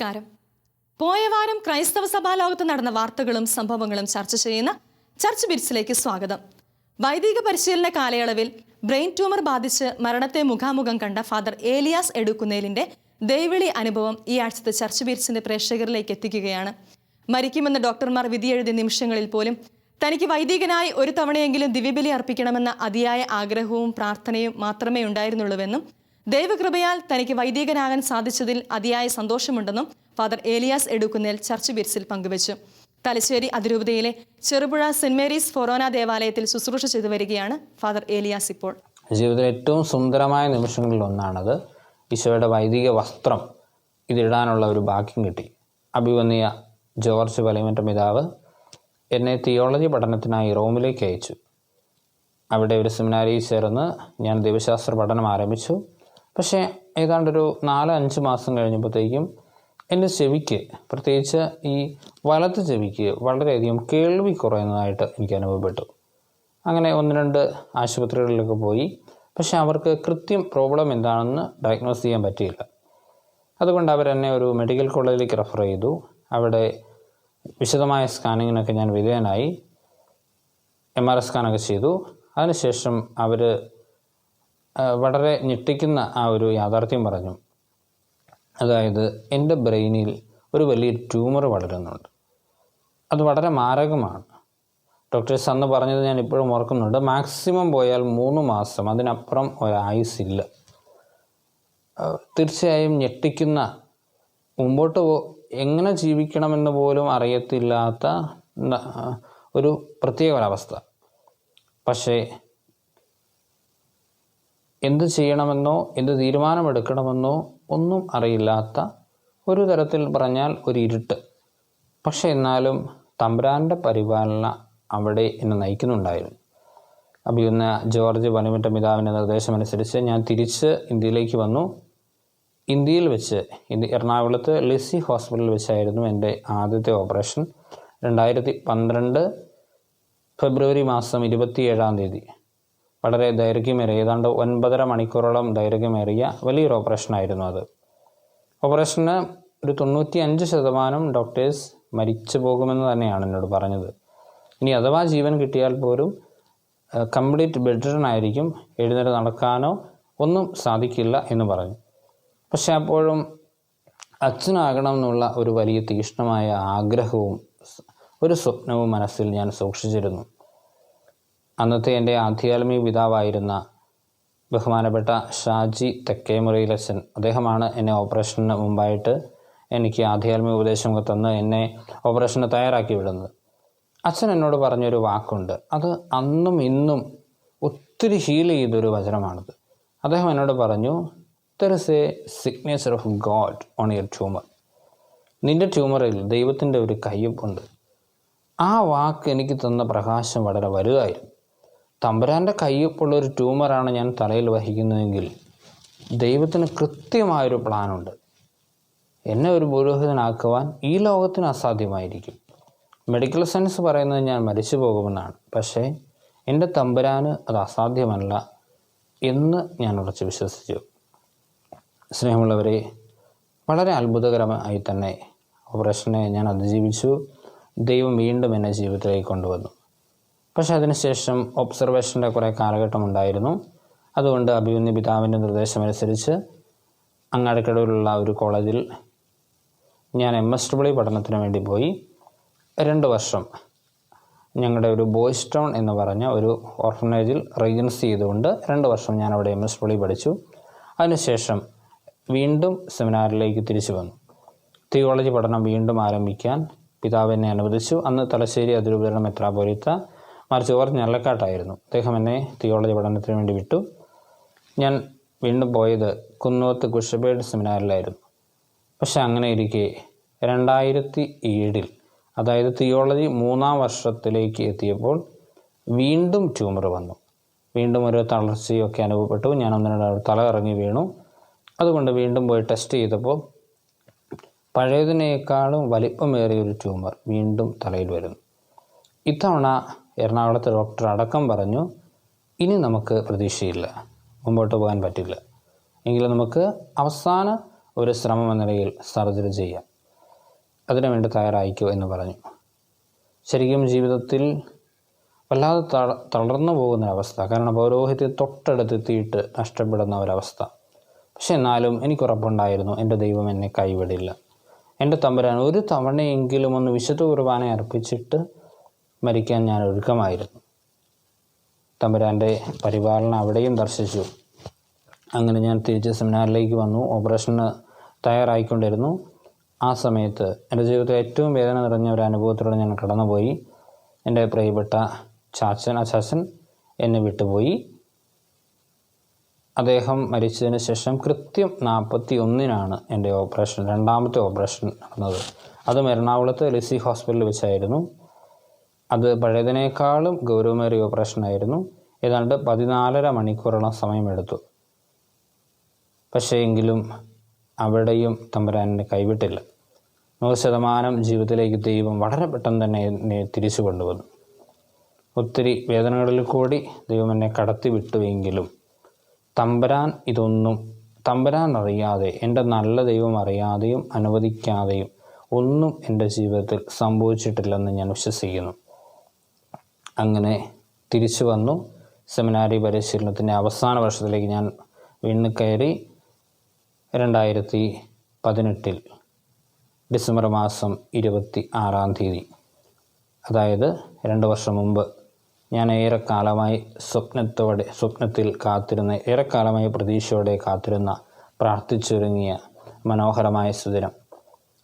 നമസ്കാരം. പോയ വാരം ക്രൈസ്തവ സഭാ ലോകത്ത് നടന്ന വാർത്തകളും സംഭവങ്ങളും ചർച്ച ചെയ്യുന്ന ചർച്ച് ബിറ്റ്സിലേക്ക് സ്വാഗതം. വൈദിക പരിശീലന കാലയളവിൽ ബ്രെയിൻ ട്യൂമർ ബാധിച്ച് മരണത്തെ മുഖാമുഖം കണ്ട ഫാദർ ഏലിയാസ് എടുക്കുന്നേലിന്റെ ദൈവിളി അനുഭവം ഈ ആഴ്ചത്തെ ചർച്ച് ബിറ്റ്സിന്റെ പ്രേക്ഷകരിലേക്ക് എത്തിക്കുകയാണ്. മരിക്കുമെന്ന് ഡോക്ടർമാർ വിധിയെഴുതിയ നിമിഷങ്ങളിൽ പോലും തനിക്ക് വൈദികനായി ഒരു തവണയെങ്കിലും ദിവ്യബലി അർപ്പിക്കണമെന്ന അതിയായ ആഗ്രഹവും പ്രാർത്ഥനയും മാത്രമേ ഉണ്ടായിരുന്നുള്ളൂവെന്നും ദൈവകൃപയാൽ തനിക്ക് വൈദികനാകാൻ സാധിച്ചതിൽ അതിയായ സന്തോഷമുണ്ടെന്നും ഫാദർ ഏലിയാസ് എടുക്കുന്നേൽ ചർച്ച് ബിർസിൽ പങ്കുവച്ചു. തലശ്ശേരി അതിരൂപതയിലെ ചെറുപുഴ സെന്റ് മേരീസ് ഫൊറോന ദേവാലയത്തിൽ ശുശ്രൂഷ ചെയ്തു വരികയാണ് ഫാദർ ഏലിയാസ് ഇപ്പോൾ. ജീവിതത്തിലെ ഏറ്റവും സുന്ദരമായ നിമിഷങ്ങളിൽ ഒന്നാണത് ഈശോയുടെ വൈദിക വസ്ത്രം ഇതിടാനുള്ള ഒരു ഭാഗ്യം കിട്ടി. അഭിവന്നിയ ജോർജ് വലിമറ്റ പിതാവ് എന്നെ തിയോളജി പഠനത്തിനായി റോമിലേക്ക് അയച്ചു. അവിടെ ഒരു സെമിനാരിയിൽ ചേർന്ന് ഞാൻ ദൈവശാസ്ത്ര പഠനം ആരംഭിച്ചു. പക്ഷേ ഏതാണ്ടൊരു നാലോ അഞ്ച് മാസം കഴിഞ്ഞപ്പോഴത്തേക്കും എന്റെ ചെവിക്ക് പ്രത്യേകിച്ച് ഈ വലത്ത് ചെവിക്ക് വളരെയധികം കേൾവി കുറയുന്നതായിട്ട് എനിക്ക് അനുഭവപ്പെട്ടു. അങ്ങനെ ഒന്ന് രണ്ട് ആശുപത്രികളിലൊക്കെ പോയി. പക്ഷെ അവർക്ക് കൃത്യം പ്രോബ്ലം എന്താണെന്ന് ഡയഗ്നോസ് ചെയ്യാൻ പറ്റിയില്ല. അതുകൊണ്ട് അവരെന്നെ ഒരു മെഡിക്കൽ കോളേജിലേക്ക് റെഫർ ചെയ്തു. അവിടെ വിശദമായ സ്കാനിങ്ങിനൊക്കെ ഞാൻ വിധേയനായി. എം ആർ എസ് സ്കാനൊക്കെ ചെയ്തു. അതിനുശേഷം അവർ വളരെ ഞെട്ടിക്കുന്ന ആ ഒരു യാഥാർത്ഥ്യം പറഞ്ഞു. അതായത് എന്റെ ബ്രെയിനിൽ ഒരു വലിയ ട്യൂമർ വളരുന്നുണ്ട്. അത് വളരെ മാരകമാണ്. ഡോക്ടേഴ്സ് അന്ന് പറഞ്ഞത് ഞാൻ ഇപ്പോഴും ഓർക്കുന്നുണ്ട്. മാക്സിമം പോയാൽ മൂന്ന് മാസം അതിനപ്പുറം ഒരായുസില്ല തീർച്ചയായും ഞെട്ടിക്കുന്ന മുമ്പോട്ട് എങ്ങനെ ജീവിക്കണമെന്ന് പോലും അറിയത്തില്ലാത്ത ഒരു പ്രത്യേക ഒരവസ്ഥ. പക്ഷേ എന്ത് ചെയ്യണമെന്നോ എന്ത് തീരുമാനമെടുക്കണമെന്നോ ഒന്നും അറിയില്ലാത്ത ഒരു തരത്തിൽ പറഞ്ഞാൽ ഒരു ഇരുട്ട്. പക്ഷെ എന്നാലും തമ്പുരാന്റെ പരിപാലന അവിടെ എന്നെ നയിക്കുന്നുണ്ടായിരുന്നു. അഭിയുന്ന ജോർജ് പനിമിറ്റ പിതാവിന്റെ നിർദ്ദേശമനുസരിച്ച് ഞാൻ തിരിച്ച് ഇന്ത്യയിലേക്ക് വന്നു. ഇന്ത്യയിൽ വെച്ച് ഇന്ത്യ എറണാകുളത്ത് ലിസി ഹോസ്പിറ്റലിൽ വെച്ചായിരുന്നു എന്റെ ആദ്യത്തെ ഓപ്പറേഷൻ. രണ്ടായിരത്തി പന്ത്രണ്ട് ഫെബ്രുവരി മാസം ഇരുപത്തിയേഴാം തീയതി. വളരെ ദൈർഘ്യമേറിയ ഏതാണ്ട് ഒൻപതര മണിക്കൂറോളം ദൈർഘ്യമേറിയ വലിയൊരു ഓപ്പറേഷനായിരുന്നു അത്. ഓപ്പറേഷന് ഒരു തൊണ്ണൂറ്റി അഞ്ച് ശതമാനം ഡോക്ടേഴ്സ് മരിച്ചു പോകുമെന്ന് തന്നെയാണ് എന്നോട് പറഞ്ഞത്. ഇനി അഥവാ ജീവൻ കിട്ടിയാൽ പോലും കംപ്ലീറ്റ് ബെഡ് ആയിരിക്കും എഴുന്നേറ്റ് നടക്കാനോ ഒന്നും സാധിക്കില്ല എന്ന് പറഞ്ഞു. പക്ഷെ അപ്പോഴും അച്ഛനാകണം എന്നുള്ള ഒരു വലിയ തീക്ഷ്ണമായ ആഗ്രഹവും ഒരു സ്വപ്നവും മനസ്സിൽ ഞാൻ സൂക്ഷിച്ചിരുന്നു. അന്നത്തെ എന്റെ ആധ്യാത്മിക പിതാവായിരുന്ന ബഹുമാനപ്പെട്ട ഷാജി തെക്കേമുറിയിലച്ചൻ. അദ്ദേഹമാണ് എന്നെ ഓപ്പറേഷന് മുമ്പായിട്ട് എനിക്ക് ആധ്യാത്മിക ഉപദേശമൊക്കെ തന്ന് എന്നെ ഓപ്പറേഷന് തയ്യാറാക്കി വിടുന്നത്. അച്ഛൻ എന്നോട് പറഞ്ഞൊരു വാക്കുണ്ട്. അത് അന്നും ഇന്നും ഒത്തിരി ഹീൽ ചെയ്തൊരു വചനമാണത്. അദ്ദേഹം എന്നോട് പറഞ്ഞു there is a signature of God on your tumour നിന്റെ ട്യൂമറിൽ ദൈവത്തിന്റെ ഒരു കയ്യൊപ്പുണ്ട്. ആ വാക്ക് എനിക്ക് തന്ന പ്രകാശം വളരെ വലുതായിരുന്നു. തമ്പുരാന്റെ കയ്യൊപ്പുള്ള ഒരു ട്യൂമറാണ് ഞാൻ തലയിൽ വഹിക്കുന്നതെങ്കിൽ ദൈവത്തിന് കൃത്യമായൊരു പ്ലാനുണ്ട്. എന്നെ ഒരു പുരോഹിതനാക്കുവാൻ ഈ ലോകത്തിന് അസാധ്യമായിരിക്കും. മെഡിക്കൽ സയൻസ് പറയുന്നത് ഞാൻ മരിച്ചു പോകുമെന്നാണ്. പക്ഷേ എന്റെ തമ്പുരാന് അത് അസാധ്യമല്ല എന്ന് ഞാൻ ഉറച്ച് വിശ്വസിച്ചു. സ്നേഹമുള്ളവരെ വളരെ അത്ഭുതകരമായി തന്നെ ഓപ്പറേഷനെ ഞാൻ അതിജീവിച്ചു. ദൈവം വീണ്ടും എന്നെ ജീവിതത്തിലേക്ക് കൊണ്ടുവന്നു. പക്ഷേ അതിനുശേഷം ഒബ്സർവേഷന്റെ കുറേ കാലഘട്ടം ഉണ്ടായിരുന്നു അതുകൊണ്ട് അഭിമന്യ പിതാവിന്റെ നിർദ്ദേശമനുസരിച്ച് അങ്ങാടിക്കടവിലുള്ള ഒരു കോളേജിൽ ഞാൻ എം എസ് ഡബ്ല്യു പഠനത്തിന് വേണ്ടി പോയി. രണ്ട് വർഷം ഞങ്ങളുടെ ഒരു ബോയ്സ് ടൗൺ എന്ന് പറഞ്ഞ ഒരു ഓർഫനേജിൽ റീജൻസി ചെയ്തുകൊണ്ട് രണ്ട് വർഷം ഞാൻ അവിടെ എം എസ് ഡബ്ല്യു പഠിച്ചു. അതിനുശേഷം വീണ്ടും സെമിനാറിലേക്ക് തിരിച്ചു വന്നു. തിയോളജി പഠനം വീണ്ടും ആരംഭിക്കാൻ പിതാവ് എന്നെ അനുവദിച്ചു. അന്ന് തലശ്ശേരി അതിരൂപതയുടെ മെത്രാപോലിത്ത മാർ ജോർജ് ഞല്ലക്കാട്ടായിരുന്നു അദ്ദേഹം എന്നെ തിയോളജി പഠനത്തിന് വേണ്ടി വിട്ടു. ഞാൻ വീണ്ടും പോയത് കുന്നോത്ത് കുഷബേഡ് സെമിനാറിലായിരുന്നു. പക്ഷെ അങ്ങനെ ഇരിക്കെ രണ്ടായിരത്തി ഏഴിൽ അതായത് തിയോളജി മൂന്നാം വർഷത്തിലേക്ക് എത്തിയപ്പോൾ വീണ്ടും ട്യൂമർ വന്നു. വീണ്ടും ഒരു തളർച്ചയൊക്കെ അനുഭവപ്പെട്ടു. ഞാൻ ഒന്നിനോട് തല ഇറങ്ങി വീണു. അതുകൊണ്ട് വീണ്ടും പോയി ടെസ്റ്റ് ചെയ്തപ്പോൾ പഴയതിനേക്കാളും വലിപ്പമേറിയ ഒരു ട്യൂമർ വീണ്ടും തലയിൽ വരുന്നു. ഇത്തവണ എറണാകുളത്തെ ഡോക്ടർ അടക്കം പറഞ്ഞു ഇനി നമുക്ക് പ്രതീക്ഷയില്ല. മുമ്പോട്ട് പോകാൻ പറ്റില്ല. എങ്കിലും നമുക്ക് അവസാന ഒരു ശ്രമം എന്ന നിലയിൽ സർജറി ചെയ്യാം. അതിനുവേണ്ടി തയ്യാറായിക്കോ എന്ന് പറഞ്ഞു. ശരിക്കും ജീവിതത്തിൽ വല്ലാതെ തള തളർന്നു പോകുന്ന അവസ്ഥ. കാരണം പൗരോഹിത്യം തൊട്ടടുത്തെത്തിയിട്ട് നഷ്ടപ്പെടുന്ന ഒരവസ്ഥ പക്ഷെ എന്നാലും എനിക്കുറപ്പുണ്ടായിരുന്നു എന്റെ ദൈവം എന്നെ കൈവിടില്ല. എന്റെ തമ്പുരാൻ ഒരു തവണയെങ്കിലും ഒന്ന് വിശുദ്ധ കുർബാന അർപ്പിച്ചിട്ട് മരിക്കാൻ ഞാൻ ഒരുക്കമായിരുന്നു. തമ്പുരാന്റെ പരിപാലനം അവിടെയും ദർശിച്ചു. അങ്ങനെ ഞാൻ തിരിച്ച് സെമിനാറിലേക്ക് വന്നു. ഓപ്പറേഷന് തയ്യാറായിക്കൊണ്ടിരുന്നു. ആ സമയത്ത് എന്റെ ജീവിതത്തിൽ ഏറ്റവും വേദന നിറഞ്ഞ ഒരു അനുഭവത്തിലൂടെ ഞാൻ കടന്നുപോയി. എന്റെ പ്രിയപ്പെട്ട ചാച്ചൻ അച്ചാച്ചൻ എന്നെ വിട്ടുപോയി. അദ്ദേഹം മരിച്ചതിന് ശേഷം കൃത്യം നാൽപ്പത്തി ഒന്നിനാണ് എന്റെ ഓപ്പറേഷൻ രണ്ടാമത്തെ ഓപ്പറേഷൻ നടന്നത്. അതും എറണാകുളത്ത് ലിസി ഹോസ്പിറ്റലിൽ വെച്ചായിരുന്നു. അത് പഴയതിനേക്കാളും ഗൗരവമേറിയ ഓപ്പറേഷൻ ആയിരുന്നു ഏതാണ്ട് പതിനാലര മണിക്കൂറോളം സമയമെടുത്തു. പക്ഷേ എങ്കിലും അവിടെയും തമ്പുരാനെ കൈവിട്ടില്ല. നൂറ് ശതമാനം ജീവിതത്തിലേക്ക് ദൈവം വളരെ പെട്ടെന്ന് തന്നെ എന്നെ തിരിച്ചു കൊണ്ടുവന്നു. ഒത്തിരി വേദനകളിൽ കൂടി ദൈവം എന്നെ കടത്തി വിട്ടുവെങ്കിലും തമ്പരാൻ ഇതൊന്നും തമ്പരാൻ അറിയാതെ എന്റെ നല്ല ദൈവം അറിയാതെയും അനുവദിക്കാതെയും ഒന്നും എന്റെ ജീവിതത്തിൽ സംഭവിച്ചിട്ടില്ലെന്ന് ഞാൻ വിശ്വസിക്കുന്നു. അങ്ങനെ തിരിച്ചു വന്നു. സെമിനാരി പരിശീലനത്തിന്റെ അവസാന വർഷത്തിലേക്ക് ഞാൻ വീണ് കയറി രണ്ടായിരത്തി പതിനെട്ടിൽ ഡിസംബർ മാസം ഇരുപത്തി ആറാം തീയതി. അതായത് രണ്ട് വർഷം മുമ്പ് ഞാൻ ഏറെക്കാലമായി സ്വപ്നത്തോടെ സ്വപ്നത്തിൽ കാത്തിരുന്ന ഏറെക്കാലമായി പ്രതീക്ഷയോടെ കാത്തിരുന്ന പ്രാർത്ഥിച്ചൊരുങ്ങിയ മനോഹരമായ സുദിനം.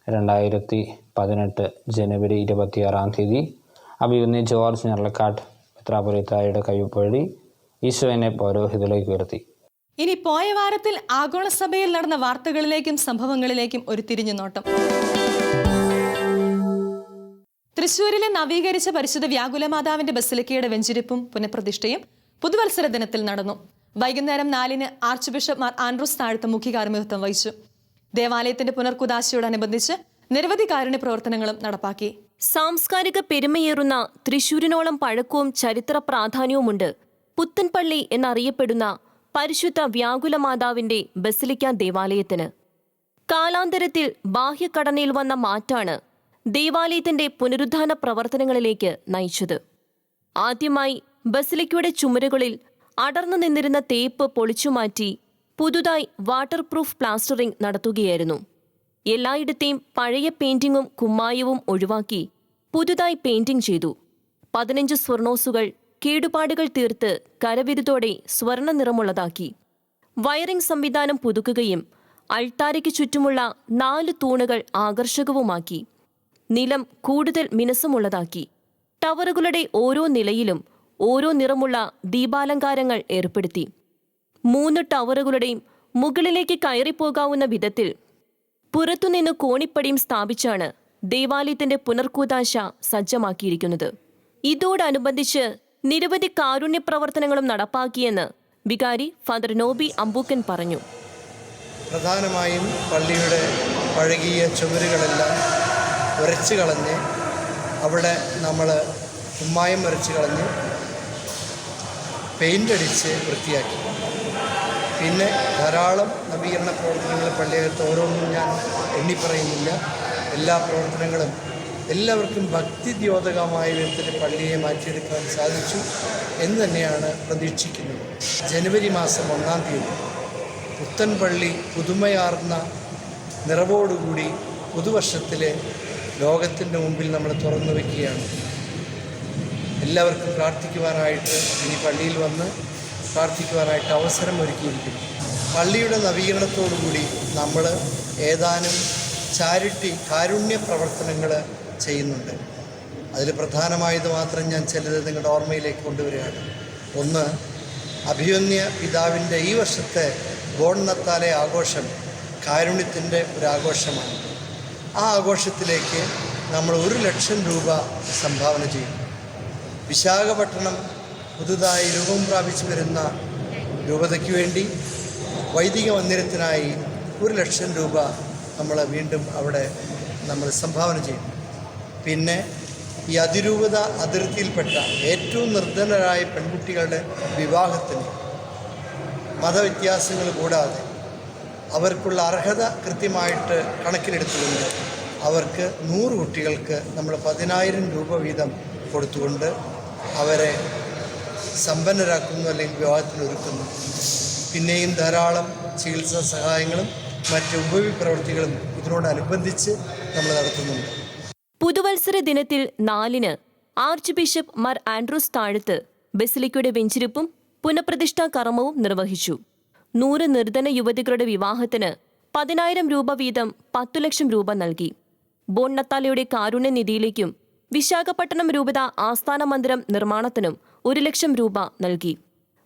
രണ്ടായിരത്തി പതിനെട്ട് ജനുവരി ഇരുപത്തിയാറാം തീയതി അഭിയുന്നി ജോർജ് നെർലക്കാട്ട് പത്രാപുരത്തായുടെ കൈവഴി ഈശോനെ പൗരോഹിതലേക്ക് ഉയർത്തി. ഇനി പോയ വാരത്തിൽ ആഗോള സഭയിൽ നടന്ന വാർത്തകളിലേക്കും സംഭവങ്ങളിലേക്കും ഒരു തിരിഞ്ഞു നോട്ടം തൃശൂരിലെ നവീകരിച്ച പരിശുദ്ധ വ്യാകുലമാതാവിന്റെ ബസിലിക്കയുടെ വെഞ്ചിരിപ്പും പുനഃപ്രതിഷ്ഠയും പുതുവത്സര ദിനത്തിൽ നടന്നു. വൈകുന്നേരം നാലിന് archbishop Mar Andrews Thazhath മുഖ്യ കാർമ്മികത്വം വഹിച്ചു. ദേവാലയത്തിന്റെ പുനർക്കുദാശയോടനുബന്ധിച്ച് നിരവധി കാരുണ്യ പ്രവർത്തനങ്ങളും നടപ്പാക്കി. സാംസ്കാരിക പെരുമയേറുന്ന തൃശൂരിനോളം പഴക്കവും ചരിത്ര പ്രാധാന്യവുമുണ്ട്. പുത്തൻപള്ളി എന്നറിയപ്പെടുന്ന പരിശുദ്ധ വ്യാകുലമാതാവിന്റെ ബസിലിക്ക ദേവാലയത്തിന്. കാലാന്തരത്തിൽ ബാഹ്യഘടനയിൽ വന്ന മാറ്റാണ് ദേവാലയത്തിന്റെ പുനരുദ്ധാന പ്രവർത്തനങ്ങളിലേക്ക് നയിച്ചത്. ആദ്യമായി ബസിലിക്കയുടെ ചുമരുകളിൽ അടർന്നു നിന്നിരുന്ന തേപ്പ് പൊളിച്ചുമാറ്റി പുതുതായി വാട്ടർ പ്രൂഫ് പ്ലാസ്റ്ററിംഗ് നടത്തുകയായിരുന്നു. എല്ലായിടത്തെയും പഴയ പെയിന്റിങ്ങും കുമ്മായവും ഒഴിവാക്കി പുതുതായി പെയിന്റിംഗ് ചെയ്തു. പതിനഞ്ച് സ്വർണോസുകൾ കേടുപാടുകൾ തീർത്ത് കരവിരുതോടെ സ്വർണ നിറമുള്ളതാക്കി. വയറിംഗ് സംവിധാനം പുതുക്കുകയും അൾത്താരയ്ക്ക് ചുറ്റുമുള്ള നാല് തൂണുകൾ ആകർഷകവുമാക്കി. നിലം കൂടുതൽ മിനുസമുള്ളതാക്കി. ടവറുകളുടെ ഓരോ നിലയിലും ഓരോ നിറമുള്ള ദീപാലങ്കാരങ്ങൾ ഏർപ്പെടുത്തി. മൂന്ന് ടവറുകളുടെയും മുകളിലേക്ക് കയറിപ്പോകാവുന്ന വിധത്തിൽ പുറത്തുനിന്ന് കോണിപ്പടിയും സ്ഥാപിച്ചാണ് ദേവാലയത്തിന്റെ പുനർകൂതാശ സജ്ജമാക്കിയിരിക്കുന്നത്. ഇതോടനുബന്ധിച്ച് നിരവധി കാരുണ്യ പ്രവർത്തനങ്ങളും നടപ്പാക്കിയെന്ന് വികാരി ഫാദർ നോബി അമ്പൂക്കൻ പറഞ്ഞു. പ്രധാനമായും പള്ളിയുടെ പഴകിയ ചുമരുകളെല്ലാം ഉരച്ചു കളഞ്ഞ് അവിടെ നമ്മൾ ഉമ്മായം വരച്ച് കളഞ്ഞ് പെയിന്റ് അടിച്ച് വൃത്തിയാക്കി. പിന്നെ ധാരാളം നവീകരണ പ്രവർത്തനങ്ങൾ പള്ളിയകത്ത് ഓരോന്നും ഞാൻ എണ്ണിപ്പറയുന്നില്ല. എല്ലാ പ്രവർത്തനങ്ങളും എല്ലാവർക്കും ഭക്തിദ്യോതകമായ വിധത്തിൽ പള്ളിയെ മാറ്റിയെടുക്കാൻ സാധിച്ചു എന്ന് തന്നെയാണ് പ്രതീക്ഷിക്കുന്നത്. ജനുവരി മാസം ഒന്നാം തീയതി പുത്തൻപള്ളി പുതുമയാർന്ന നിറവോടുകൂടി പുതുവർഷത്തിലെ ലോകത്തിന്റെ മുമ്പിൽ നമ്മൾ തുറന്നു വയ്ക്കുകയാണ്. എല്ലാവർക്കും പ്രാർത്ഥിക്കുവാനായിട്ട് ഇനി പള്ളിയിൽ വന്ന് പ്രാർത്ഥിക്കുവാനായിട്ട് അവസരം ഒരുക്കിയിരിക്കുന്നു. പള്ളിയുടെ നവീകരണത്തോടുകൂടി നമ്മൾ ഏതാനും ചാരിറ്റി കാരുണ്യ പ്രവർത്തനങ്ങൾ ചെയ്യുന്നുണ്ട്. അതിൽ പ്രധാനമായത് മാത്രം ഞാൻ ചിലത് നിങ്ങളുടെ ഓർമ്മയിലേക്ക് കൊണ്ടുവരികയാണ്. ഒന്ന് അഭിയന്യ പിതാവിന്റെ ഈ വർഷത്തെ ബോൺനത്താലെ ആഘോഷം കാരുണ്യത്തിന്റെ ഒരു ആഘോഷമാണ് ആ ആഘോഷത്തിലേക്ക് നമ്മൾ ഒരു ലക്ഷം രൂപ സംഭാവന ചെയ്യും വിശാഖപട്ടണം പുതുതായി രൂപം പ്രാപിച്ചു വരുന്ന രൂപതയ്ക്ക് വേണ്ടി വൈദിക മന്ദിരത്തിനായി ഒരു ലക്ഷം രൂപ നമ്മൾ വീണ്ടും അവിടെ നമ്മൾ സംഭാവന ചെയ്യും. പിന്നെ ഈ അതിരൂപത അതിർത്തിയിൽപ്പെട്ട ഏറ്റവും നിർധനരായ പെൺകുട്ടികളുടെ വിവാഹത്തിന് മതവ്യത്യാസങ്ങൾ കൂടാതെ അവർക്കുള്ള അർഹത കൃത്യമായിട്ട് കണക്കിലെടുത്തുകൊണ്ട് അവർക്ക് നൂറ് കുട്ടികൾക്ക് നമ്മൾ പതിനായിരം രൂപ വീതം കൊടുത്തുകൊണ്ട് അവരെ സമ്പന്നരാക്കുന്നു അല്ലെങ്കിൽ വിവാഹത്തിനൊരുക്കുന്നു പിന്നെയും ധാരാളം ചികിത്സാ സഹായങ്ങളും മറ്റ് ഉപവിപ്രവൃത്തികളും ഇതിനോടനുബന്ധിച്ച് നമ്മൾ നടത്തുന്നുണ്ട്. പുതുവത്സര ദിനത്തിൽ നാലിന് ആർച്ച് ബിഷപ്പ് മാർ ആൻഡ്രൂസ് താഴത്ത് ബസിലിക്കയുടെ വെഞ്ചിരിപ്പും പുനഃപ്രതിഷ്ഠാ കർമ്മവും നിർവഹിച്ചു. നൂറ് നിർധന യുവതികളുടെ വിവാഹത്തിന് പതിനായിരം രൂപ വീതം പത്തു ലക്ഷം രൂപ നൽകി. ബോണ്ണത്താലയുടെ കാരുണ്യനിധിയിലേക്കും വിശാഖപട്ടണം രൂപത ആസ്ഥാന മന്ദിരം നിർമ്മാണത്തിനും ഒരു ലക്ഷം രൂപ നൽകി.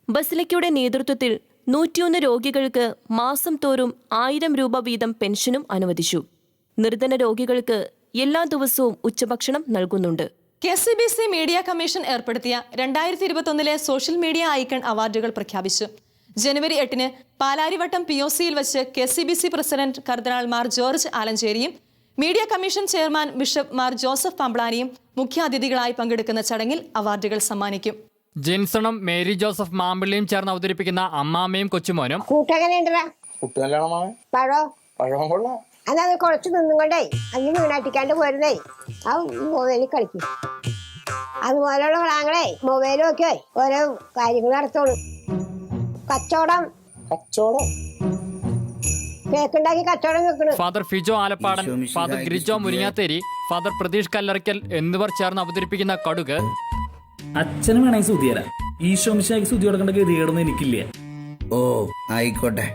ബസിലിക്കയുടെ നേതൃത്വത്തിൽ നൂറ്റിയൊന്ന് രോഗികൾക്ക് മാസം തോറും ആയിരം രൂപ വീതം പെൻഷനും അനുവദിച്ചു. നിർധന രോഗികൾക്ക് എല്ലാ ദിവസവും ഉച്ചഭക്ഷണം നൽകുന്നുണ്ട്. K C B C media commission ഏർപ്പെടുത്തിയ രണ്ടായിരത്തി ഇരുപത്തൊന്നിലെ സോഷ്യൽ മീഡിയ ഐക്കൺ അവാർഡുകൾ പ്രഖ്യാപിച്ചു. ജനുവരി എട്ടിന് പാലാരിവട്ടം പി ഒ സിയിൽ വെച്ച് K C B C president കർദിനാൾ Mar George ആലഞ്ചേരിയും media commission chairman bishop Mar Joseph പമ്പ്ളാനിയും മുഖ്യാതിഥികളായി പങ്കെടുക്കുന്ന ചടങ്ങിൽ അവാർഡുകൾ സമ്മാനിക്കും. ജിൻസണും മേരി ജോസഫ് മാമ്പിള്ളിയും ചേർന്ന് അവതരിപ്പിക്കുന്ന അമ്മാമ്മയും കൊച്ചുമോനും. കൂട്ടങ്ങനെയുണ്ടടാ പഴോ? പഴം കൊള്ളാം. അല്ലാതെ കുറച്ച് നിന്നും കൊണ്ടേ അങ്ങനെ വീണാട്ടിക്കാണ്ട് പോരുന്നേ. ആ മൊബൈലിൽ കളിക്കും. അതുപോലെയുള്ള ആങ്ങളെ മൊബൈലും ഒക്കെ ഓരോ കാര്യങ്ങൾ നടത്തോളൂ കച്ചവടം. കച്ചവടം? കേക്കുണ്ടാക്കി കച്ചവടം വെക്കണു. Father Fijo Alappadan father Girijo Muringatheri father Pratheesh Kallarakkal എന്നിവർ ചേർന്ന് അവതരിപ്പിക്കുന്ന കടുക് അച്ഛന് വേണമെങ്കിൽ സ്തുതി തരാം. ഈശോ മിശാക്ക് സ്തുതി കൊടുക്കേണ്ട ഗതികേടൊന്നും എനിക്കില്ല. ഓ ആയിക്കോട്ടെ.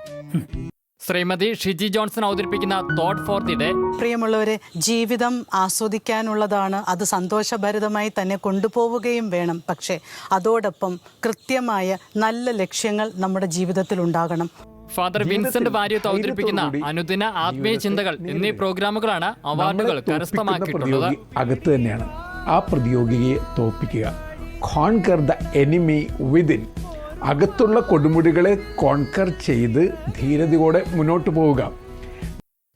ശ്രീമതി ഷിജി ജോൺസൺ അവതരിപ്പിക്കുന്ന തോട്ട് ഫോർ ദി ഡേ. പ്രിയമുള്ളവരെ ജീവിതം ആസ്വദിക്കാനുള്ളതാണ്. അത് സന്തോഷഭരിതമായി തന്നെ കൊണ്ടുപോവുകയും വേണം. പക്ഷേ അതോടൊപ്പം കൃത്യമായ നല്ല ലക്ഷ്യങ്ങൾ നമ്മുടെ ജീവിതത്തിൽ ഉണ്ടാകണം. ഫാദർ വിൻസെന്റ് വാര്യത്ത് അവതരിപ്പിക്കുന്ന അനുദിന ആത്മീയ ചിന്തകൾ എന്നീ പ്രോഗ്രാമുകളാണ് അവാർഡുകൾ കരസ്ഥമാക്കിയിട്ടുള്ളത്. അകത്ത് തന്നെയാണ്. ആ പ്രതിയോഗിയെ തോൽപ്പിക്കുക. കോൺകർ ദ എനിമി വിതിൻ അകത്തുള്ള കൊടുമുടികളെ കോൺകർ ചെയ്ത് ധീരതയോടെ മുന്നോട്ട് പോവുക.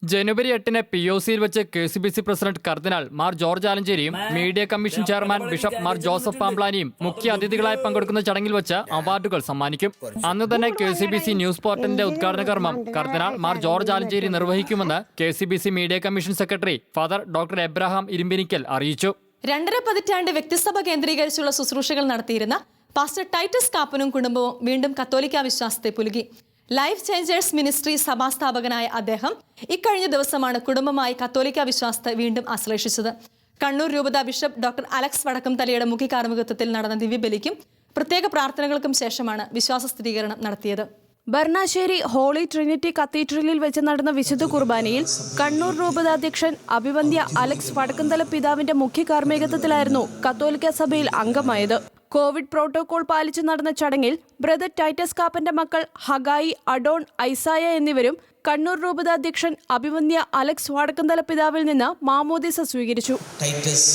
ജനുവരി എട്ടിന് പി ഒ സിയിൽ വെച്ച് K C B C president കർദിനാൾ Mar George ആലഞ്ചേരിയും media commission chairman bishop Mar Joseph പാംപ്ലാനിയും മുഖ്യ അതിഥികളായി പങ്കെടുക്കുന്ന ചടങ്ങിൽ വെച്ച് അവാർഡുകൾ സമ്മാനിക്കും. അന്ന് തന്നെ K C B C news പോർട്ടലിന്റെ ഉദ്ഘാടന കർമ്മം കർദിനാൾ Mar George Alencherry നിർവഹിക്കുമെന്ന് K C B C media commission secretary father doctor Abraham Irumpinikkal അറിയിച്ചു. രണ്ടര പതിറ്റാണ്ട് വ്യക്തിസഭ കേന്ദ്രീകരിച്ചുള്ള ശുശ്രൂഷകൾ നടത്തിയിരുന്ന പാസ്റ്റർ ടൈറ്റസ് കാപ്പനും കുടുംബവും വീണ്ടും കത്തോലിക്ക വിശ്വാസത്തെ പുലുകി. ലൈഫ് ചേഞ്ചേഴ്സ് മിനിസ്ട്രി സഭാസ്ഥാപകനായ അദ്ദേഹം ഇക്കഴിഞ്ഞ ദിവസമാണ് കുടുംബമായി കത്തോലിക്ക വിശ്വാസത്തെ വീണ്ടും ആശ്ലേഷിച്ചത്. കണ്ണൂർ രൂപത ബിഷപ്പ് ഡോക്ടർ അലക്സ് വടക്കം തലയുടെ മുഖ്യ കാർമ്മികത്വത്തിൽ നടന്ന ദിവ്യബലിക്കും പ്രത്യേക പ്രാർത്ഥനകൾക്കും ശേഷമാണ് വിശ്വാസ സ്ഥിരീകരണം നടത്തിയത്. ബർണാശ്ശേരി ഹോളി ട്രിനിറ്റി കത്തീഡ്രലിൽ വെച്ച് നടന്ന വിശുദ്ധ കുർബാനയിൽ കണ്ണൂർ രൂപതാധ്യക്ഷൻ അഭിവന്ധ്യ അലക്സ് വടക്കന്തല പിതാവിന്റെ മുഖ്യ കാർമ്മികത്വത്തിലായിരുന്നു കത്തോലിക്ക സഭയിൽ അംഗമായത്. കോവിഡ് പ്രോട്ടോകോൾ പാലിച്ചു നടന്ന ചടങ്ങിൽ ബ്രദർ ടൈറ്റസ് കാപ്പന്റെ മക്കൾ ഹഗായി അഡോൺ ഐസായ എന്നിവരും കണ്ണൂർ രൂപതാധ്യക്ഷൻ അഭിവന്ധ്യ അലക്സ് വടക്കന്തല പിതാവിൽ നിന്ന് മാമോദിസ സ്വീകരിച്ചു. ടൈറ്റസ്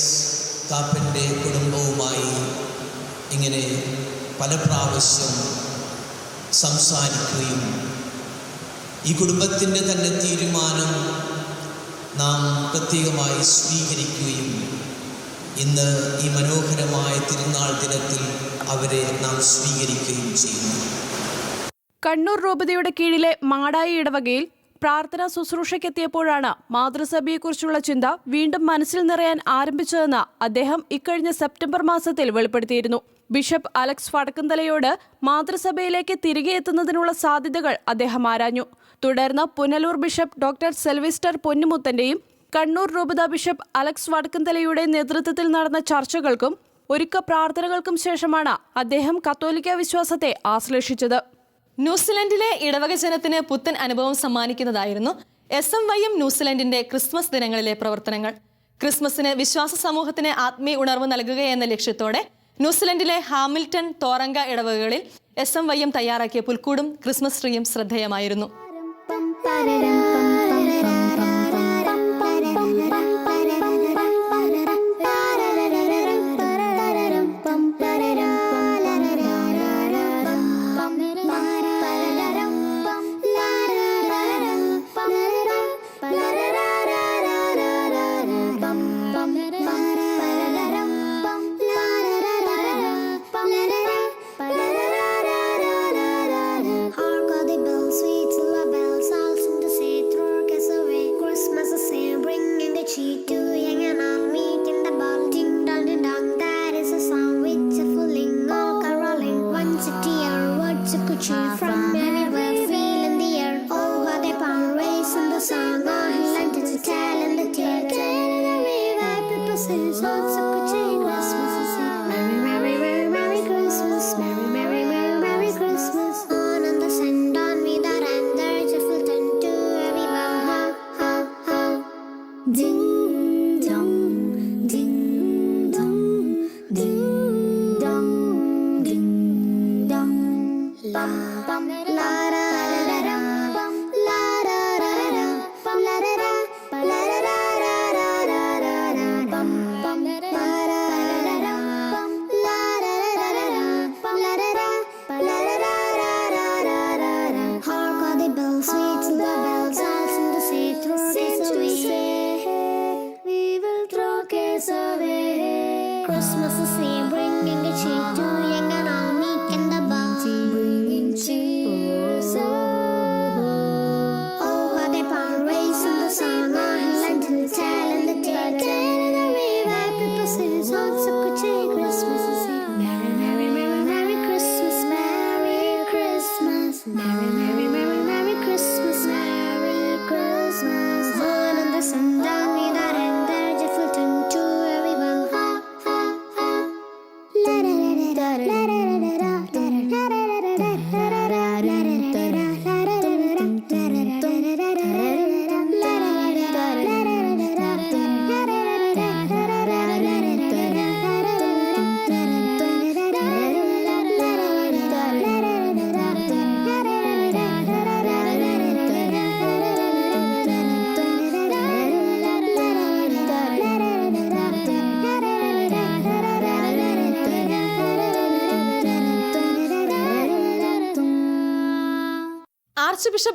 കാപ്പന്റെ കുടുംബവുമായി ഇങ്ങനെ പല പ്രാവശ്യം സംസാരിക്കുകയും ഈ കുടുംബത്തിന്റെ തന്നെ തീരുമാനം നാം പ്രത്യേകമായി സ്വീകരിക്കുകയും ഇന്ന് ഈ മനോഹരമായ തിരുനാൾ ദിനത്തിൽ അവരെ നാം സ്വീകരിക്കുകയും ചെയ്യുന്നു. കണ്ണൂർ രൂപതയുടെ കീഴിലെ മാടായി ഇടവകയിൽ പ്രാർത്ഥനാ ശുശ്രൂഷയ്ക്കെത്തിയപ്പോഴാണ് മാതൃസഭയെക്കുറിച്ചുള്ള ചിന്ത വീണ്ടും മനസ്സിൽ നിറയാൻ ആരംഭിച്ചതെന്ന് അദ്ദേഹം ഇക്കഴിഞ്ഞ സെപ്റ്റംബർ മാസത്തിൽ വെളിപ്പെടുത്തിയിരുന്നു. ബിഷപ്പ് അലക്സ് വടക്കുന്തലയോട് മാതൃസഭയിലേക്ക് തിരികെ എത്തുന്നതിനുള്ള സാധ്യതകൾ അദ്ദേഹം ആരാഞ്ഞു. തുടർന്ന് പുനലൂർ ബിഷപ്പ് ഡോക്ടർ സെൽവിസ്റ്റർ പൊന്നുമുത്തന്റെയും കണ്ണൂർ രൂപത ബിഷപ്പ് അലക്സ് വടക്കുന്തലയുടെ നേതൃത്വത്തിൽ നടന്ന ചർച്ചകൾക്കും ഒരുക്ക പ്രാർത്ഥനകൾക്കും ശേഷമാണ് അദ്ദേഹം കത്തോലിക്ക വിശ്വാസത്തെ ആശ്ലേഷിച്ചത്. ന്യൂസിലൻഡിലെ ഇടവക ജനത്തിന് പുത്തൻ അനുഭവം സമ്മാനിക്കുന്നതായിരുന്നു എസ് എം വൈ എം ന്യൂസിലൻഡിന്റെ ക്രിസ്മസ് ദിനങ്ങളിലെ പ്രവർത്തനങ്ങൾ. ക്രിസ്മസിന് വിശ്വാസ സമൂഹത്തിന് ആത്മീയ ഉണർവ് നൽകുക എന്ന ലക്ഷ്യത്തോടെ ന്യൂസിലൻഡിലെ ഹാമിൽട്ടൺ തോറങ്ക ഇടവകകളിൽ എസ് എം വൈ എം തയ്യാറാക്കിയ പുൽക്കൂടും ക്രിസ്മസ് ട്രീയും ശ്രദ്ധേയമായിരുന്നു.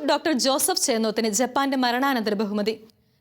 ബിഷപ്പ് ഡോക്ടർ ജോസഫ് ചേന്നോത്തിന് ജപ്പാന്റെ മരണാനന്തര ബഹുമതി.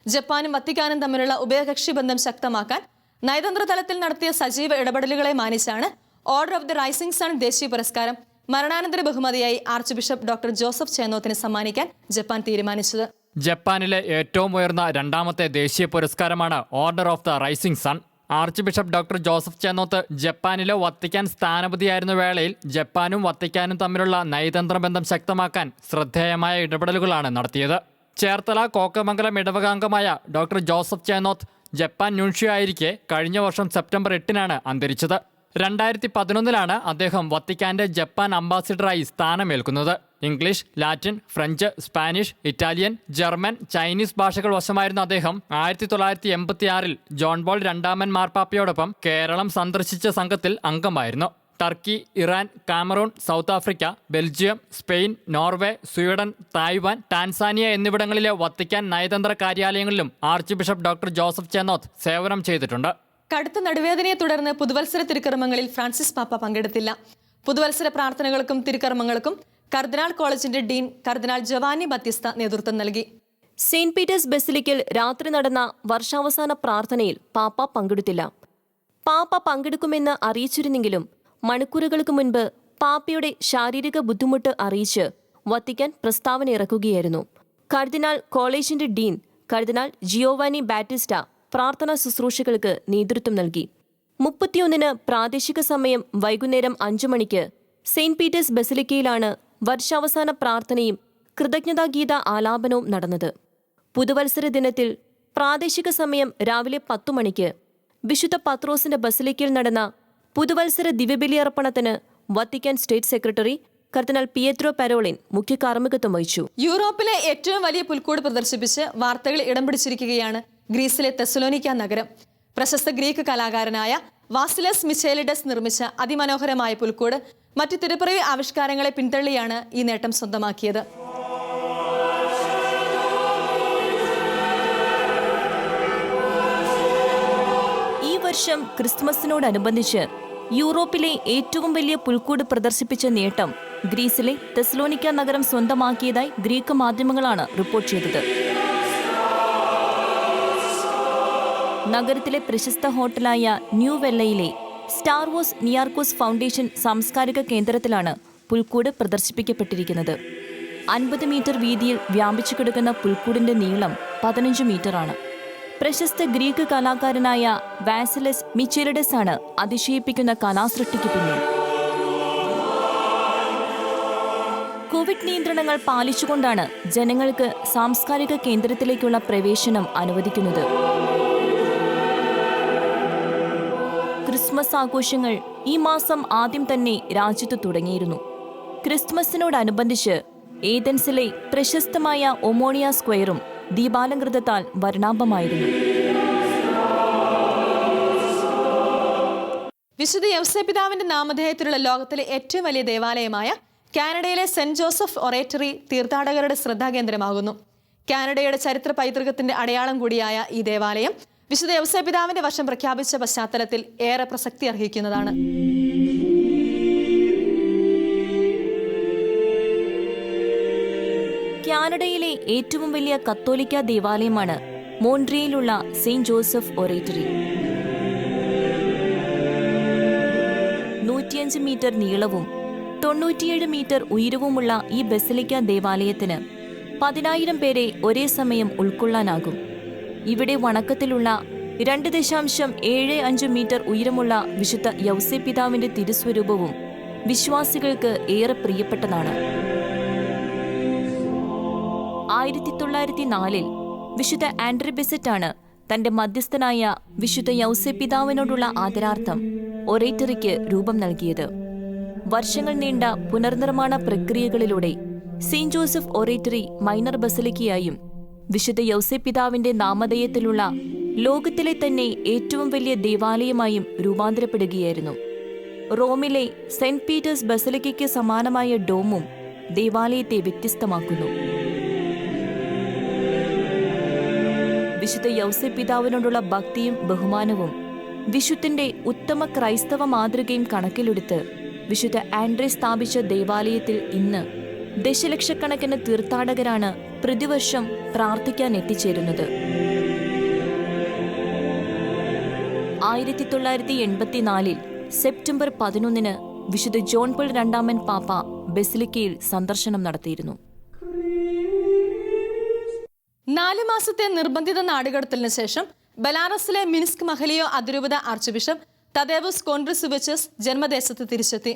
ജപ്പാനും വത്തിക്കാനും തമ്മിലുള്ള ഉഭയകക്ഷി ബന്ധം ശക്തമാക്കാൻ നയതന്ത്ര തലത്തിൽ നടത്തിയ സജീവ ഇടപെടലുകളെ മാനിച്ചാണ് order of the rising sun ദേശീയ പുരസ്കാരം മരണാനന്തര ബഹുമതിയായി ആർച്ച് ബിഷപ്പ് ഡോക്ടർ ജോസഫ് ചേന്നോത്തിന് സമ്മാനിക്കാൻ ജപ്പാൻ തീരുമാനിച്ചത്. ജപ്പാനിലെ ഏറ്റവും ഉയർന്ന രണ്ടാമത്തെ ദേശീയ പുരസ്കാരമാണ് order of the rising sun. Archbishop doctor Joseph Chennoth ജപ്പാനിലെ വത്തിക്കാൻ സ്ഥാനപതിയായിരുന്ന വേളയിൽ ജപ്പാനും വത്തിക്കാനും തമ്മിലുള്ള നയതന്ത്ര ബന്ധം ശക്തമാക്കാൻ ശ്രദ്ധേയമായ ഇടപെടലുകളാണ് നടത്തിയത്. ചേർത്തല കോക്കമംഗലം ഇടവകാംഗമായ ഡോക്ടർ ജോസഫ് ചേന്നോത്ത് ജപ്പാൻ ന്യൂഷ്യായിരിക്കെ കഴിഞ്ഞ വർഷം സെപ്റ്റംബർ എട്ടിനാണ് അന്തരിച്ചത്. രണ്ടായിരത്തി പതിനൊന്നിലാണ് അദ്ദേഹം വത്തിക്കാന്റെ ജപ്പാൻ അംബാസിഡറായി സ്ഥാനമേൽക്കുന്നത്. English Latin French Spanish Italian German Chinese ഭാഷകൾ വശമായിരുന്ന അദ്ദേഹം. ആയിരത്തി തൊള്ളായിരത്തി എൺപത്തിയാറിൽ ജോൺ ബോൾ രണ്ടാമൻ മാർപ്പാപ്പയോടൊപ്പം കേരളം സന്ദർശിച്ച സംഘത്തിൽ അംഗമായിരുന്നു. Turkey Iran Cameroon south Africa Belgium Spain Norway Sweden Taiwan Tanzania എന്നിവിടങ്ങളിലെ വത്തിക്കാൻ നയതന്ത്ര കാര്യാലയങ്ങളിലും archbishop doctor Joseph Chennoth സേവനം ചെയ്തിട്ടുണ്ട്. കടുത്ത നടുവേദനയെ തുടർന്ന് പുതുവത്സര തിരുക്കർമ്മങ്ങളിൽ ഫ്രാൻസിസ് പാപ്പ പങ്കെടുത്തില്ല. പുതുവത്സര പ്രാർത്ഥനകൾക്കും തിരുക്കർമ്മങ്ങൾക്കും കർദിനാൾ കോളേജിന്റെ ഡീൻ കർദിനാൾ ജവാനി ബത്യസ്ത നേതൃത്വം നൽകി. സെയിന്റ് പീറ്റേഴ്സ് ബസിലിക്കൽ രാത്രി നടന്ന വർഷാവസാന പ്രാർത്ഥനയിൽ പാപ്പ പങ്കെടുത്തില്ല. പാപ്പ പങ്കെടുക്കുമെന്ന് അറിയിച്ചിരുന്നെങ്കിലും മണിക്കൂറുകൾക്ക് മുൻപ് പാപ്പയുടെ ശാരീരിക ബുദ്ധിമുട്ട് അറിയിച്ച് വത്തിക്കാൻ പ്രസ്താവന ഇറക്കുകയായിരുന്നു. കർദിനാൾ കോളേജിന്റെ ഡീൻ കർദിനാൾ ജിയോവാനി ബാറ്റിസ്റ്റ പ്രാർത്ഥനാ ശുശ്രൂഷകൾക്ക് നേതൃത്വം നൽകി. മുപ്പത്തിയൊന്നിന് പ്രാദേശിക സമയം വൈകുന്നേരം അഞ്ചു മണിക്ക് സെയിന്റ് പീറ്റേഴ്സ് ബസിലിക്കയിലാണ് വർഷാവസാന പ്രാർത്ഥനയും കൃതജ്ഞതാഗീത ആലാപനവും നടന്നത്. പുതുവത്സര ദിനത്തിൽ പ്രാദേശിക സമയം രാവിലെ പത്തു മണിക്ക് വിശുദ്ധ പത്രോസിന്റെ ബസിലിക്കയിൽ നടന്ന പുതുവത്സര ദിവ്യബലിയർപ്പണത്തിന് വത്തിക്കാൻ സ്റ്റേറ്റ് സെക്രട്ടറി കർദിനാൾ പിയത്രോ പരോളിൻ മുഖ്യ കാർമ്മികത്വം വഹിച്ചു. യൂറോപ്പിലെ ഏറ്റവും വലിയ പുൽക്കൂട് പ്രദർശിപ്പിച്ച് വാർത്തകൾ ഇടം പിടിച്ചിരിക്കുകയാണ് ഗ്രീസിലെ തെസലോനിക്ക നഗരം. പ്രശസ്ത ഗ്രീക്ക് കലാകാരനായ വാസിലസ് മിച്ചേലിഡസ് നിർമ്മിച്ച അതിമനോഹരമായ പുൽക്കൂട് മറ്റ് തിരുപ്പിറവി ആവിഷ്കാരങ്ങളെ പിന്തള്ളിയാണ് ഈ നേട്ടം സ്വന്തമാക്കിയത്. ഈ വർഷം ക്രിസ്മസിനോടനുബന്ധിച്ച് യൂറോപ്പിലെ ഏറ്റവും വലിയ പുൽക്കൂട് പ്രദർശിപ്പിച്ച നേട്ടം ഗ്രീസിലെ തെസ്ലോനിക്ക നഗരം സ്വന്തമാക്കിയതായി ഗ്രീക്ക് മാധ്യമങ്ങളാണ് റിപ്പോർട്ട് ചെയ്തത്. നഗരത്തിലെ പ്രശസ്ത ഹോട്ടലായ ന്യൂ വെല്ലയിലെ സ്റ്റാർ വോസ് നിയാർക്കോസ് ഫൗണ്ടേഷൻ സാംസ്കാരിക കേന്ദ്രത്തിലാണ് പുൽക്കൂട് പ്രദർശിപ്പിക്കപ്പെട്ടിരിക്കുന്നത്. അൻപത് മീറ്റർ വീതിയിൽ വ്യാപിച്ചു കിടക്കുന്ന പുൽക്കൂടിന്റെ നീളം പതിനഞ്ച് മീറ്ററാണ്. പ്രശസ്ത ഗ്രീക്ക് കലാകാരനായ വാസിലസ് മിച്ചെലിഡസ് ആണ് അതിശയിപ്പിക്കുന്ന കലാസൃഷ്ടിക്ക് പിന്നിൽ. കോവിഡ് നിയന്ത്രണങ്ങൾ പാലിച്ചുകൊണ്ടാണ് ജനങ്ങൾക്ക് സാംസ്കാരിക കേന്ദ്രത്തിലേക്കുള്ള പ്രവേശനം അനുവദിക്കുന്നത്. ക്രിസ്മസ് ആഘോഷങ്ങൾ ഈ മാസം ആദ്യം തന്നെ രാജ്യത്ത് തുടങ്ങിയിരുന്നു. ക്രിസ്മസിനോടനുബന്ധിച്ച് ഏതൻസിലെ പ്രശസ്തമായ ഒമോണിയ സ്ക്വയറും ദീപാലങ്കൃതത്താൽ വർണാഭമായിരുന്നു. വിശുദ്ധ യൗസേപിതാവിന്റെ നാമധേയത്തിലുള്ള ലോകത്തിലെ ഏറ്റവും വലിയ ദേവാലയമായ കാനഡയിലെ സെന്റ് ജോസഫ് ഒറേറ്ററി തീർത്ഥാടകരുടെ ശ്രദ്ധാകേന്ദ്രമാകുന്നു. കാനഡയുടെ ചരിത്ര പൈതൃകത്തിന്റെ അടയാളം കൂടിയായ ഈ ദേവാലയം വിശുദ്ധ യവസപിതാവിന്റെ വർഷം പ്രഖ്യാപിച്ച പശ്ചാത്തലത്തിൽ ഏറെ പ്രസക്തി അർഹിക്കുന്നതാണ്. കാനഡയിലെ ഏറ്റവും വലിയ കത്തോലിക്ക ദേവാലയമാണ് മോൺട്രിയയിലുള്ള സെയിന്റ് ജോസഫ് ഒറേറ്ററി. നൂറ്റിയഞ്ച് മീറ്റർ നീളവും തൊണ്ണൂറ്റിയേഴ് മീറ്റർ ഉയരവുമുള്ള ഈ ബസലിക്ക ദേവാലയത്തിന് പതിനായിരം പേരെ ഒരേ സമയം ഉൾക്കൊള്ളാനാകും. ഇവിടെ വണക്കത്തിലുള്ള രണ്ട് ദശാംശം ഏഴ് അഞ്ച് മീറ്റർ ഉയരമുള്ള വിശുദ്ധ യൗസെ പിതാവിന്റെ തിരുസ്വരൂപവും വിശ്വാസികൾക്ക് ഏറെ പ്രിയപ്പെട്ടതാണ്. ആയിരത്തി തൊള്ളായിരത്തി നാലിൽ വിശുദ്ധ ആൻഡ്രി ബെസറ്റാണ് തന്റെ മധ്യസ്ഥനായ വിശുദ്ധ യൗസെ പിതാവിനോടുള്ള ആദരാർത്ഥം ഒറേറ്ററിക്ക് രൂപം നൽകിയത്. വർഷങ്ങൾ നീണ്ട പുനർനിർമ്മാണ പ്രക്രിയകളിലൂടെ സെയിന്റ് ജോസഫ് ഒറേറ്ററി മൈനർ ബസലിക്കയായും വിശുദ്ധ യൗസപിതാവിന്റെ നാമധേയത്തിലുള്ള ലോകത്തിലെ തന്നെ ഏറ്റവും വലിയ ദേവാലയമായും രൂപാന്തരപ്പെടുകയായിരുന്നു. റോമിലെ സെന്റ് പീറ്റേഴ്സ് ബസലിക്കയ്ക്ക് സമാനമായ ഡോമും ദേവാലയത്തെ വ്യത്യസ്തമാക്കുന്നു. വിശുദ്ധ യൗസെ പിതാവിനോടുള്ള ഭക്തിയും ബഹുമാനവും വിശുദ്ധന്റെ ഉത്തമ ക്രൈസ്തവ മാതൃകയും കണക്കിലെടുത്ത് വിശുദ്ധ ആൻഡ്രെ സ്ഥാപിച്ച ദേവാലയത്തിൽ ഇന്ന് ദശലക്ഷക്കണക്കിന് തീർത്ഥാടകരാണ് പ്രതിവർഷം പ്രാർത്ഥിക്കാൻ എത്തിച്ചേരുന്നത് ആയിരത്തി തൊള്ളായിരത്തി എൺപത്തിനാലിൽ സെപ്റ്റംബർ പതിനൊന്നിന് വിശുദ്ധ ജോൺ പോൾ രണ്ടാമൻ പാപ്പ ബെസിലിക്കയിൽ സന്ദർശനം നടത്തിയിരുന്നു. നാല് മാസത്തെ നിർബന്ധിത നാടുകടത്തലിന് ശേഷം ബലാറസിലെ മിനിസ്ക് മഹലിയോ അതിരൂപത archbishop Tadeusz Kondrusiewicz ജന്മദേശത്ത് തിരിച്ചെത്തി.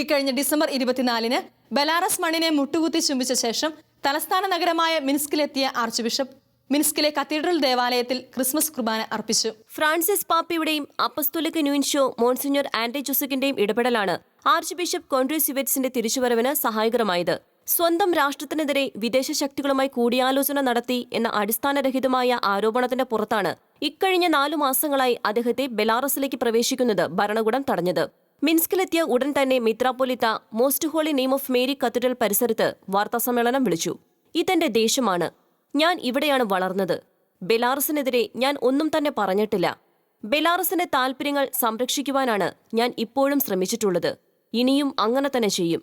ഇക്കഴിഞ്ഞ ഡിസംബർ ഇരുപത്തിനാലിന് ബലാറസ് മണ്ണിനെ മുട്ടുകുത്തി ചുംബിച്ച ശേഷം തലസ്ഥാന നഗരമായ മിൻസ്കിലെത്തിയ ആർച്ച് ബിഷപ്പ് മിൻസ്കിലെ കത്തീഡ്രൽ ദേവാലയത്തിൽ ക്രിസ്മസ് കുർബാന അർപ്പിച്ചു. ഫ്രാൻസിസ് പാപ്പയുടെയും അപ്പസ്തുലിക് ന്യൂൻഷോ മോൺസിഞ്ഞർ ആന്റി ജോസഫിന്റെയും ഇടപെടലാണ് ആർച്ച് ബിഷപ്പ് കോൺട്രിസിവറ്റ്സിന്റെ തിരിച്ചുവരവിന് സഹായകരമായത്. സ്വന്തം രാഷ്ട്രത്തിനെതിരെ വിദേശ ശക്തികളുമായി കൂടിയാലോചന നടത്തി എന്ന അടിസ്ഥാനരഹിതമായ ആരോപണത്തിന്റെ പുറത്താണ് ഇക്കഴിഞ്ഞ നാലു മാസങ്ങളായി അദ്ദേഹത്തെ ബെലാറസിലേക്ക് പ്രവേശിക്കുന്നത് ഭരണകൂടം തടഞ്ഞത്. മിൻസ്കിലെത്തിയ ഉടൻ തന്നെ മിത്രാപൊലിത്ത most holy name of Mary cathedral പരിസരത്ത് വാർത്താസമ്മേളനം വിളിച്ചു. ഇതെന്റെ ദേശമാണ് ഞാൻ ഇവിടെയാണ് വളർന്നത്. ബെലാറസിനെതിരെ ഞാൻ ഒന്നും തന്നെ പറഞ്ഞിട്ടില്ല. ബെലാറസിന്റെ താൽപ്പര്യങ്ങൾ സംരക്ഷിക്കുവാനാണ് ഞാൻ ഇപ്പോഴും ശ്രമിച്ചിട്ടുള്ളത്. ഇനിയും അങ്ങനെ തന്നെ ചെയ്യും.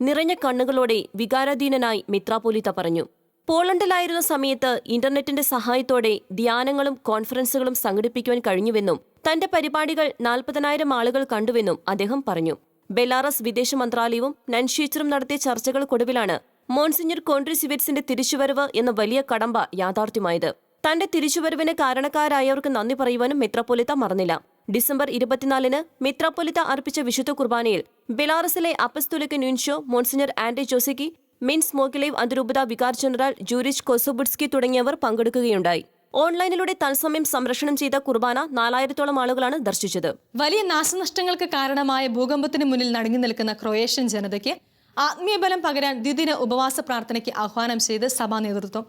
നിറഞ്ഞ കണ്ണുകളോടെ വികാരാധീനനായി മിത്രാപോലിത്ത പറഞ്ഞു. പോളണ്ടിലായിരുന്ന സമയത്ത് ഇന്റർനെറ്റിന്റെ സഹായത്തോടെ ധ്യാനങ്ങളും കോൺഫറൻസുകളും സംഘടിപ്പിക്കുവാൻ കഴിഞ്ഞുവെന്നും തന്റെ പരിപാടികൾ നാൽപ്പതിനായിരം ആളുകൾ കണ്ടുവെന്നും അദ്ദേഹം പറഞ്ഞു. ബെലാറസ് വിദേശ മന്ത്രാലയവും നൻഷീച്ചറും നടത്തിയ ചർച്ചകൾക്കൊടുവിലാണ് മോൺസിഞ്ഞർ കോൺട്രിസിവിറ്റ്സിന്റെ തിരിച്ചുവരവ് എന്ന വലിയ കടമ്പ യാഥാർത്ഥ്യമായത്. തന്റെ തിരിച്ചുവരവിന് കാരണക്കാരായവർക്ക് നന്ദി പറയുവാനും മെത്രാപ്പൊലിത്ത മറന്നില്ല. ഡിസംബർ ഇരുപത്തിനാലിന് മെത്രാപ്പൊലിത്ത അർപ്പിച്ച വിശുദ്ധ കുർബാനയിൽ ബെലാറസിലെ apostolic nuncio monsignor Ante Jozic Minsk Mogilev അതിരൂപത വികാർ ജനറൽ ജൂരിച്ച് കൊസോബുഡ്സ്കി തുടങ്ങിയവർ പങ്കെടുക്കുകയുണ്ടായി. ഓൺലൈനിലൂടെ തത്സമയം സംരക്ഷണം ചെയ്ത കുർബാന നാലായിരത്തോളം ആളുകളാണ് ദർശിച്ചത്. വലിയ നാശനഷ്ടങ്ങൾക്ക് കാരണമായ ഭൂകമ്പത്തിന് മുന്നിൽ നടുങ്ങി നിൽക്കുന്ന ക്രൊയേഷ്യൻ ജനതയ്ക്ക് ആത്മീയബലം പകരാൻ ദ്വിദിന ഉപവാസ പ്രാർത്ഥനയ്ക്ക് ആഹ്വാനം ചെയ്ത് സഭാ നേതൃത്വം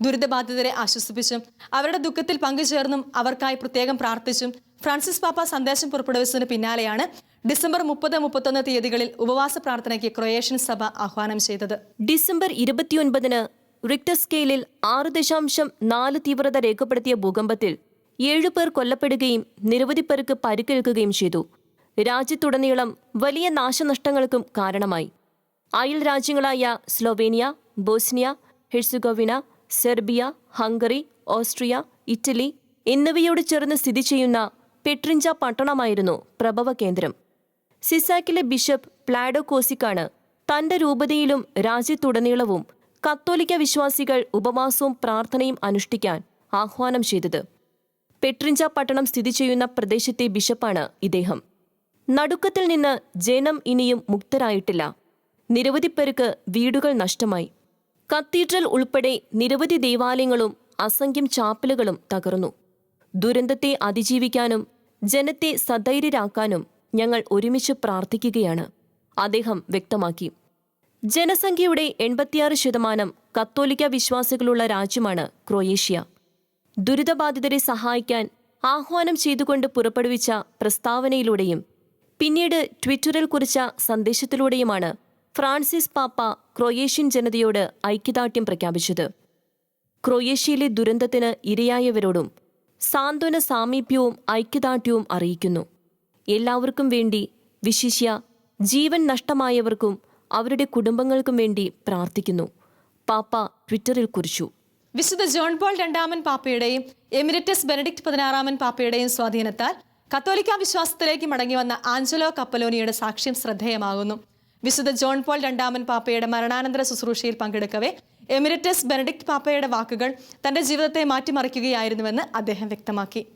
ദുരിതബാധിതരെ ആശ്വസിപ്പിച്ചും അവരുടെ ദുഃഖത്തിൽ പങ്കുചേർന്നും അവർക്കായി പ്രത്യേകം പ്രാർത്ഥിച്ചും ഫ്രാൻസിസ് പാപ്പ സന്ദേശം പുറപ്പെടുവിച്ചതിന് പിന്നാലെയാണ് ഡിസംബർ മുപ്പത് മുപ്പത്തൊന്ന് തീയതികളിൽ ഉപവാസ പ്രാർത്ഥനയ്ക്ക് ക്രൊയേഷ്യൻ സഭ ആഹ്വാനം ചെയ്തത്. ഡിസംബർ ഇരുപത്തിയൊൻപതിന് റിക്ടർ സ്കെയിലിൽ ആറ് ദശാംശം നാല് തീവ്രത രേഖപ്പെടുത്തിയ ഭൂകമ്പത്തിൽ ഏഴു പേർ കൊല്ലപ്പെടുകയും നിരവധി പേർക്ക് പരിക്കേൽക്കുകയും ചെയ്തു. രാജ്യത്തുടനീളം വലിയ നാശനഷ്ടങ്ങൾക്കും കാരണമായി. അയൽ രാജ്യങ്ങളായ Slovenia Bosnia Herzegovina Serbia Hungary Austria Italy എന്നിവയോട് ചേർന്ന് സ്ഥിതി ചെയ്യുന്ന പെട്രിഞ്ച പട്ടണമായിരുന്നു പ്രഭവ കേന്ദ്രം. സിസാക്കിലെ ബിഷപ്പ് പ്ലാഡോ കോസിക്കാണ് തന്റെ രൂപതയിലും രാജ്യത്തുടനീളവും കത്തോലിക്ക വിശ്വാസികൾ ഉപവാസവും പ്രാർത്ഥനയും അനുഷ്ഠിക്കാൻ ആഹ്വാനം ചെയ്തത്. പെട്രിഞ്ച പട്ടണം സ്ഥിതി ചെയ്യുന്ന പ്രദേശത്തെ ബിഷപ്പാണ് ഇദ്ദേഹം. നടുക്കത്തിൽ നിന്ന് ജനം ഇനിയും മുക്തരായിട്ടില്ല. നിരവധി പേർക്ക് വീടുകൾ നഷ്ടമായി. കത്തീഡ്രൽ ഉൾപ്പെടെ നിരവധി ദേവാലയങ്ങളും അസംഖ്യം ചാപ്പലുകളും തകർന്നു. ദുരന്തത്തെ അതിജീവിക്കാനും ജനത്തെ സധൈര്യരാക്കാനും ഞങ്ങൾ ഒരുമിച്ച് പ്രാർത്ഥിക്കുകയാണ് അദ്ദേഹം വ്യക്തമാക്കി. ജനസംഖ്യയുടെ എൺപത്തിയാറ് ശതമാനം കത്തോലിക്ക വിശ്വാസികളുള്ള രാജ്യമാണ് ക്രൊയേഷ്യ. ദുരിതബാധിതരെ സഹായിക്കാൻ ആഹ്വാനം ചെയ്തുകൊണ്ട് പുറപ്പെടുവിച്ച പ്രസ്താവനയിലൂടെയും പിന്നീട് ട്വിറ്ററിൽ കുറിച്ച സന്ദേശത്തിലൂടെയുമാണ് ഫ്രാൻസിസ് പാപ്പ ക്രൊയേഷ്യൻ ജനതയോട് ഐക്യദാർഢ്യം പ്രഖ്യാപിച്ചത്. ക്രൊയേഷ്യയിലെ ദുരന്തത്തിന് ഇരയായവരോടും സാന്ത്വന സാമീപ്യവും ഐക്യദാർഢ്യവും അറിയിക്കുന്നു. എല്ലാവർക്കും വേണ്ടി വിശിഷ്യ ജീവൻ നഷ്ടമായവർക്കും അവരുടെ കുടുംബങ്ങൾക്കും വേണ്ടി പ്രാർത്ഥിക്കുന്നു. പാപ്പ ട്വിറ്ററിൽ കുറിച്ചു. വിശുദ്ധ ജോൺ പോൾ രണ്ടാമൻ പാപ്പയുടെയും എമിരറ്റസ് ബെനഡിക്ട് പതിനാറാമൻ പാപ്പയുടെയും സ്വാധീനത്താൽ കത്തോലിക്ക വിശ്വാസത്തിലേക്ക് മടങ്ങി വന്ന ആഞ്ചലോ കപ്പലോനിയുടെ സാക്ഷ്യം ശ്രദ്ധേയമാകുന്നു. വിശുദ്ധ ജോൺ പോൾ രണ്ടാമൻ പാപ്പയുടെ മരണാനന്തര ശുശ്രൂഷയിൽ പങ്കെടുക്കവേ എമിരറ്റസ് ബെനഡിക്ട് പാപ്പയുടെ വാക്കുകൾ തന്റെ ജീവിതത്തെ മാറ്റിമറിക്കുകയായിരുന്നുവെന്ന് അദ്ദേഹം വ്യക്തമാക്കി.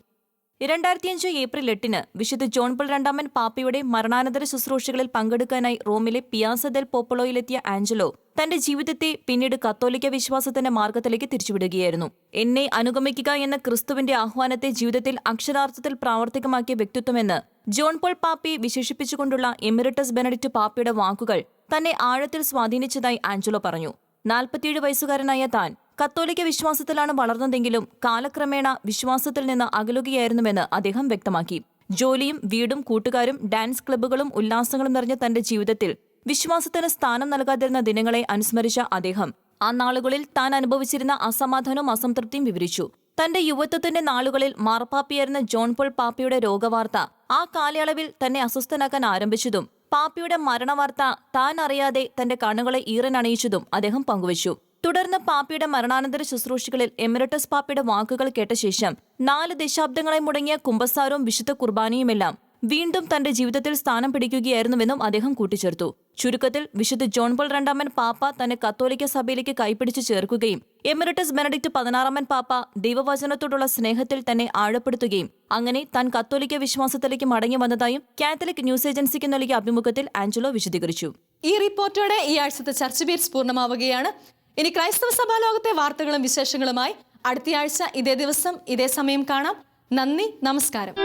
രണ്ടായിരത്തിയഞ്ച് ഏപ്രിൽ എട്ടിന് വിശുദ്ധ ജോൺ പോൾ രണ്ടാമൻ പാപ്പയുടെ മരണാനന്തര ശുശ്രൂഷകളിൽ പങ്കെടുക്കാനായി റോമിലെ പിയാസ ദൽ പോപ്പളോയിലെത്തിയ ആഞ്ചലോ തന്റെ ജീവിതത്തെ പിന്നീട് കത്തോലിക്ക വിശ്വാസത്തിന്റെ മാർഗത്തിലേക്ക് തിരിച്ചുവിടുകയായിരുന്നു. എന്നെ അനുഗമിക്കുക എന്ന ക്രിസ്തുവിന്റെ ആഹ്വാനത്തെ ജീവിതത്തിൽ അക്ഷരാർത്ഥത്തിൽ പ്രാവർത്തികമാക്കിയ വ്യക്തിത്വമെന്ന് ജോൺ പോൾ പാപ്പയെ വിശേഷിപ്പിച്ചുകൊണ്ടുള്ള എമിറിറ്റസ് ബെനഡിറ്റ് പാപ്പയുടെ വാക്കുകൾ തന്നെ ആഴത്തിൽ സ്വാധീനിച്ചതായി ആഞ്ചലോ പറഞ്ഞു. നാൽപ്പത്തിയേഴ് വയസ്സുകാരനായ താൻ കത്തോലിക്ക വിശ്വാസത്തിലാണ് വളർന്നതെങ്കിലും കാലക്രമേണ വിശ്വാസത്തിൽ നിന്ന് അകലുകയായിരുന്നുവെന്ന് അദ്ദേഹം വ്യക്തമാക്കി. ജോലിയും വീടും കൂട്ടുകാരും ഡാൻസ് ക്ലബ്ബുകളും ഉല്ലാസങ്ങളും നിറഞ്ഞ തന്റെ ജീവിതത്തിൽ വിശ്വാസത്തിന് സ്ഥാനം നൽകാതിരുന്ന ദിനങ്ങളെ അനുസ്മരിച്ച അദ്ദേഹം. ആ നാളുകളിൽ താൻ അനുഭവിച്ചിരുന്ന അസമാധാനവും അസംതൃപ്തിയും വിവരിച്ചു. തന്റെ യുവത്വത്തിന്റെ നാളുകളിൽ മാർപ്പാപ്പിയായിരുന്ന ജോൺ പോൾ പാപ്പയുടെ രോഗവാർത്ത ആ കാലയളവിൽ തന്നെ അസ്വസ്ഥനാക്കാൻ ആരംഭിച്ചതും പാപ്പയുടെ മരണവാർത്ത താൻ അറിയാതെ തന്റെ കണ്ണുകളെ ഈറനണിയിച്ചതും അദ്ദേഹം പങ്കുവച്ചു. തുടർന്ന് പാപ്പിയുടെ മരണാനന്തര ശുശ്രൂഷകളിൽ എമിറട്ടസ് പാപ്പിയുടെ വാക്കുകൾ കേട്ട ശേഷം നാല് ദശാബ്ദങ്ങളെ മുടങ്ങിയ കുമ്പസാരവും വിശുദ്ധ കുർബാനയുമെല്ലാം വീണ്ടും തന്റെ ജീവിതത്തിൽ സ്ഥാനം പിടിക്കുകയായിരുന്നുവെന്നും അദ്ദേഹം കൂട്ടിച്ചേർത്തു. ചുരുക്കത്തിൽ വിശുദ്ധ ജോൺ പോൾ രണ്ടാമൻ പാപ്പ തന്നെ കത്തോലിക്ക സഭയിലേക്ക് കൈപ്പിടിച്ചു ചേർക്കുകയും എമിററ്റസ് ബെനഡിക്ട് പതിനാറാമൻ പാപ്പ ദൈവവചനത്തോടുള്ള സ്നേഹത്തിൽ തന്നെ ആഴപ്പെടുത്തുകയും അങ്ങനെ താൻ കത്തോലിക്ക വിശ്വാസത്തിലേക്ക് മടങ്ങി വന്നതായും കാത്തലിക് ന്യൂസ് ഏജൻസിക്ക് നൽകിയ അഭിമുഖത്തിൽ ആഞ്ചലോ വിശദീകരിച്ചു. ഈ റിപ്പോർട്ടോടെ ഈ ആഴ്ചത്തെ ചർച്ച ബീറ്റ്സ് പൂർണമാവുകയാണ്. ഇനി ക്രൈസ്തവ സഭാ ലോകത്തെ വാർത്തകളും വിശേഷങ്ങളുമായി അടുത്തയാഴ്ച ഇതേ ദിവസം ഇതേ സമയം കാണാം. നന്ദി നമസ്കാരം.